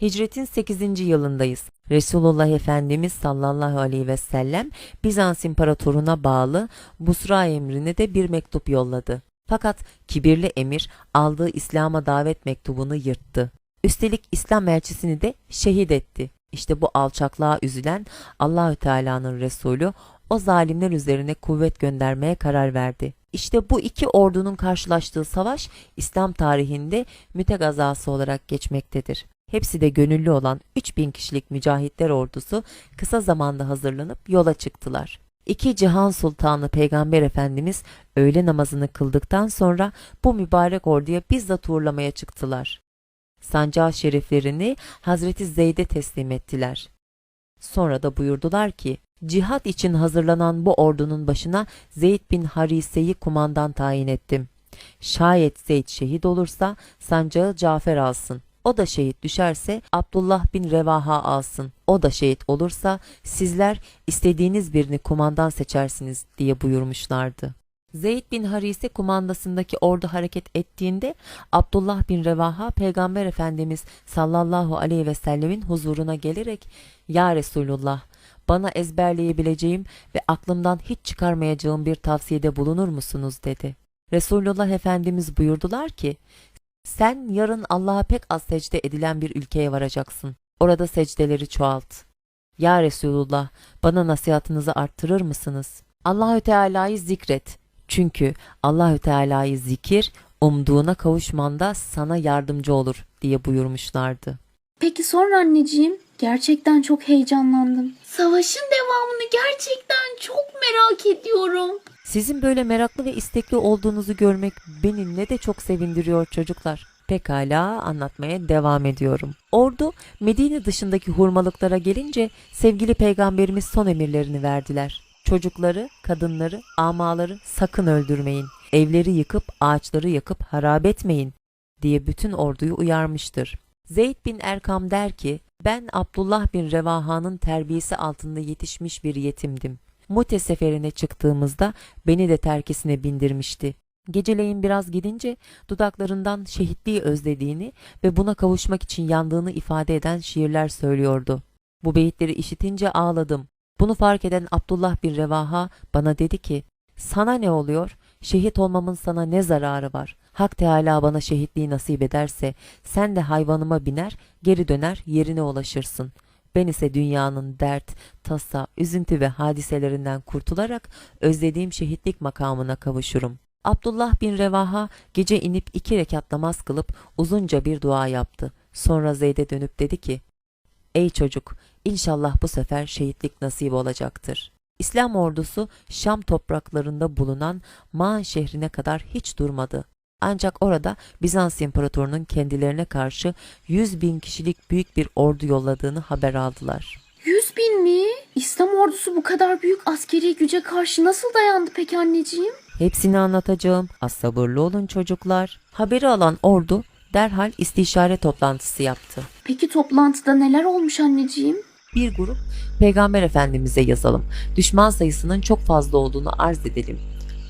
Hicretin 8. yılındayız. Resulullah Efendimiz sallallahu aleyhi ve sellem Bizans imparatoruna bağlı Busra emrine de bir mektup yolladı. Fakat kibirli emir aldığı İslam'a davet mektubunu yırttı. Üstelik İslam elçisini de şehit etti. İşte bu alçaklığa üzülen Allahü Teala'nın Resulü o zalimler üzerine kuvvet göndermeye karar verdi. İşte bu iki ordunun karşılaştığı savaş İslam tarihinde mütegazası olarak geçmektedir. Hepsi de gönüllü olan 3000 kişilik mücahitler ordusu kısa zamanda hazırlanıp yola çıktılar. İki cihan sultanı Peygamber Efendimiz öğle namazını kıldıktan sonra bu mübarek orduya bizzat uğurlamaya çıktılar. Sancağı şeriflerini Hazreti Zeyd'e teslim ettiler. Sonra da buyurdular ki, cihat için hazırlanan bu ordunun başına Zeyd bin Harise'yi kumandan tayin ettim. Şayet Zeyd şehit olursa sancağı Cafer alsın. O da şehit düşerse Abdullah bin Revaha alsın. O da şehit olursa sizler istediğiniz birini kumandan seçersiniz diye buyurmuşlardı. Zeyd bin Harise kumandasındaki ordu hareket ettiğinde Abdullah bin Revaha Peygamber Efendimiz sallallahu aleyhi ve sellemin huzuruna gelerek Ya Resulullah bana ezberleyebileceğim ve aklımdan hiç çıkarmayacağım bir tavsiyede bulunur musunuz dedi. Resulullah Efendimiz buyurdular ki sen yarın Allah'a pek az secde edilen bir ülkeye varacaksın. Orada secdeleri çoğalt. Ya Resulullah, bana nasihatınızı arttırır mısınız? Allahü Teala'yı zikret. Çünkü Allahü Teala'yı zikir, umduğuna kavuşmanda sana yardımcı olur diye buyurmuşlardı. Peki sonra anneciğim? Gerçekten çok heyecanlandım. Savaşın devamını gerçekten çok merak ediyorum. Sizin böyle meraklı ve istekli olduğunuzu görmek beni ne de çok sevindiriyor çocuklar. Pekala anlatmaya devam ediyorum. Ordu Medine dışındaki hurmalıklara gelince sevgili peygamberimiz son emirlerini verdiler. Çocukları, kadınları, amaları sakın öldürmeyin. Evleri yıkıp ağaçları yakıp harap etmeyin diye bütün orduyu uyarmıştır. Zeyd bin Erkam der ki, ben Abdullah bin Revaha'nın terbiyesi altında yetişmiş bir yetimdim. Mute seferine çıktığımızda beni de terkisine bindirmişti. Geceleyin biraz gidince dudaklarından şehitliği özlediğini ve buna kavuşmak için yandığını ifade eden şiirler söylüyordu. Bu beyitleri işitince ağladım. Bunu fark eden Abdullah bin Revaha bana dedi ki, sana ne oluyor? Şehit olmamın sana ne zararı var? Hak Teala bana şehitliği nasip ederse sen de hayvanıma biner, geri döner yerine ulaşırsın. Ben ise dünyanın dert, tasa, üzüntü ve hadiselerinden kurtularak özlediğim şehitlik makamına kavuşurum. Abdullah bin Revaha gece inip iki rekat namaz kılıp uzunca bir dua yaptı. Sonra Zeyd'e dönüp dedi ki, Ey çocuk, inşallah bu sefer şehitlik nasip olacaktır. İslam ordusu Şam topraklarında bulunan Maan şehrine kadar hiç durmadı. Ancak orada Bizans İmparatorunun kendilerine karşı 100 bin kişilik büyük bir ordu yolladığını haber aldılar. Yüz bin mi? İslam ordusu bu kadar büyük askeri güce karşı nasıl dayandı peki anneciğim? Hepsini anlatacağım. Az sabırlı olun çocuklar. Haberi alan ordu derhal istişare toplantısı yaptı. Peki toplantıda neler olmuş anneciğim? Bir grup Peygamber Efendimiz'e yazalım. Düşman sayısının çok fazla olduğunu arz edelim.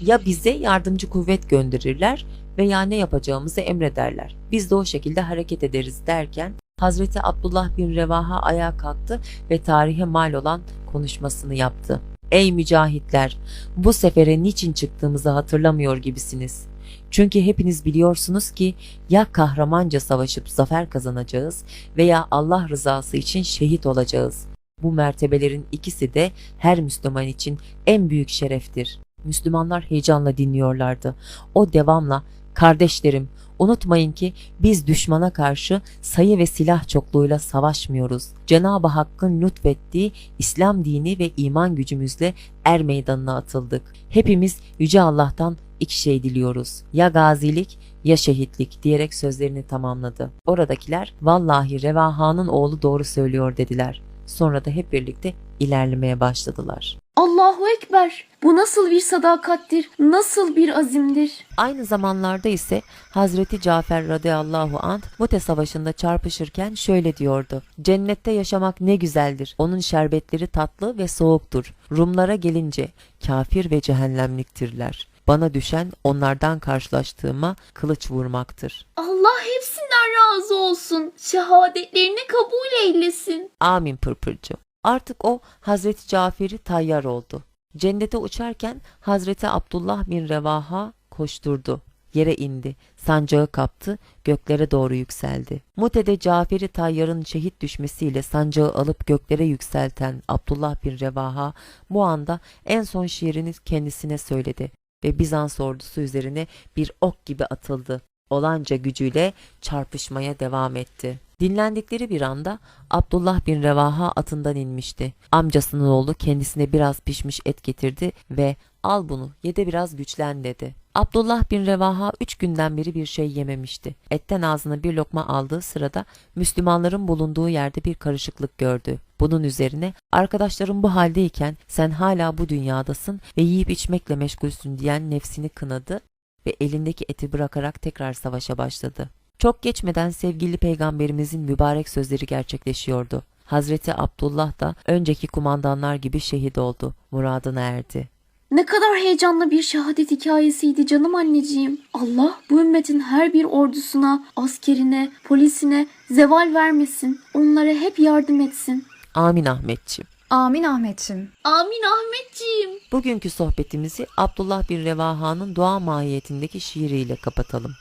Ya bize yardımcı kuvvet gönderirler veya ne yapacağımızı emrederler. Biz de o şekilde hareket ederiz derken Hazreti Abdullah bin Revaha ayağa kalktı ve tarihe mal olan konuşmasını yaptı. Ey mücahitler! Bu sefere niçin çıktığımızı hatırlamıyor gibisiniz. Çünkü hepiniz biliyorsunuz ki ya kahramanca savaşıp zafer kazanacağız veya Allah rızası için şehit olacağız. Bu mertebelerin ikisi de her Müslüman için en büyük şereftir. Müslümanlar heyecanla dinliyorlardı. O devamla kardeşlerim unutmayın ki biz düşmana karşı sayı ve silah çokluğuyla savaşmıyoruz. Cenab-ı Hakk'ın lütfettiği İslam dini ve iman gücümüzle er meydanına atıldık. Hepimiz Yüce Allah'tan iki şey diliyoruz. Ya gazilik ya şehitlik diyerek sözlerini tamamladı. Oradakiler vallahi Revaha'nın oğlu doğru söylüyor dediler. Sonra da hep birlikte ilerlemeye başladılar. Allahu Ekber. Bu nasıl bir sadakattir? Nasıl bir azimdir? Aynı zamanlarda ise Hazreti Cafer radıyallahu anh Mute Savaşı'nda çarpışırken şöyle diyordu. Cennette yaşamak ne güzeldir. Onun şerbetleri tatlı ve soğuktur. Rumlara gelince kafir ve cehennemliktirler. Bana düşen onlardan karşılaştığıma kılıç vurmaktır. Allah hepsinden razı olsun. Şehadetlerini kabul eylesin. Amin pırpırcı. Artık o Hazreti Cafer'i tayyar oldu. Cennete uçarken Hazreti Abdullah bin Revaha koşturdu. Yere indi, sancağı kaptı, göklere doğru yükseldi. Mute'de Cafer'i Tayyar'ın şehit düşmesiyle sancağı alıp göklere yükselten Abdullah bin Revaha bu anda en son şiirini kendisine söyledi ve Bizans ordusu üzerine bir ok gibi atıldı. Olanca gücüyle çarpışmaya devam etti. Dinlendikleri bir anda Abdullah bin Revaha atından inmişti. Amcasının oğlu kendisine biraz pişmiş et getirdi ve al bunu ye de biraz güçlen dedi. Abdullah bin Revaha üç günden beri bir şey yememişti. Etten ağzına bir lokma aldığı sırada Müslümanların bulunduğu yerde bir karışıklık gördü. Bunun üzerine arkadaşlarım bu haldeyken sen hala bu dünyadasın ve yiyip içmekle meşgulsün diyen nefsini kınadı ve elindeki eti bırakarak tekrar savaşa başladı. Çok geçmeden sevgili peygamberimizin mübarek sözleri gerçekleşiyordu. Hazreti Abdullah da önceki kumandanlar gibi şehit oldu, muradına erdi. Ne kadar heyecanlı bir şehadet hikayesiydi canım anneciğim. Allah bu ümmetin her bir ordusuna, askerine, polisine zeval vermesin. Onlara hep yardım etsin. Amin Ahmetçim. Amin Ahmetçim. Amin Ahmetciğim. Bugünkü sohbetimizi Abdullah bin Revaha'nın dua mahiyetindeki şiiriyle kapatalım.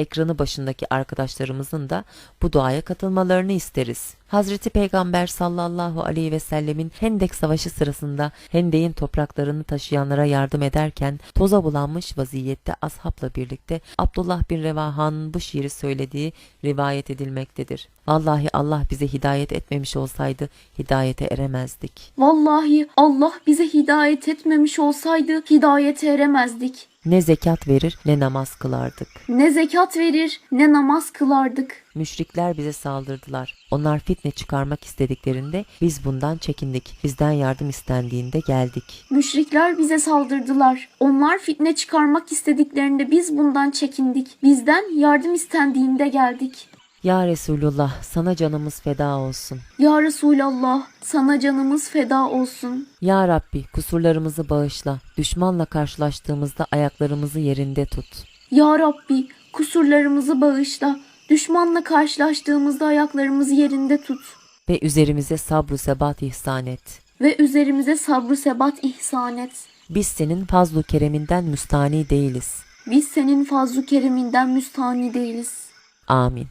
Ekranı başındaki arkadaşlarımızın da bu duaya katılmalarını isteriz. Hazreti Peygamber sallallahu aleyhi ve sellemin Hendek Savaşı sırasında Hendek'in topraklarını taşıyanlara yardım ederken toza bulanmış vaziyette ashabla birlikte Abdullah bin Revaha'nın bu şiiri söylediği rivayet edilmektedir. Vallahi Allah bize hidayet etmemiş olsaydı hidayete eremezdik. Vallahi Allah bize hidayet etmemiş olsaydı hidayete eremezdik. Ne zekat verir ne namaz kılardık. Ne zekat verir ne namaz kılardık. Müşrikler bize saldırdılar. Onlar fitne çıkarmak istediklerinde biz bundan çekindik. Bizden yardım istendiğinde geldik. Müşrikler bize saldırdılar. Onlar fitne çıkarmak istediklerinde biz bundan çekindik. Bizden yardım istendiğinde geldik. Ya Resulullah sana canımız feda olsun. Ya Resulallah sana canımız feda olsun. Ya Rabbi kusurlarımızı bağışla. Düşmanla karşılaştığımızda ayaklarımızı yerinde tut. Ya Rabbi kusurlarımızı bağışla. Düşmanla karşılaştığımızda ayaklarımızı yerinde tut. Ve üzerimize sabru sebat ihsan et. Ve üzerimize sabrı sebat ihsan et. Biz senin fazlu kereminden müstani değiliz. Biz senin fazlu kereminden müstahni değiliz. Amin.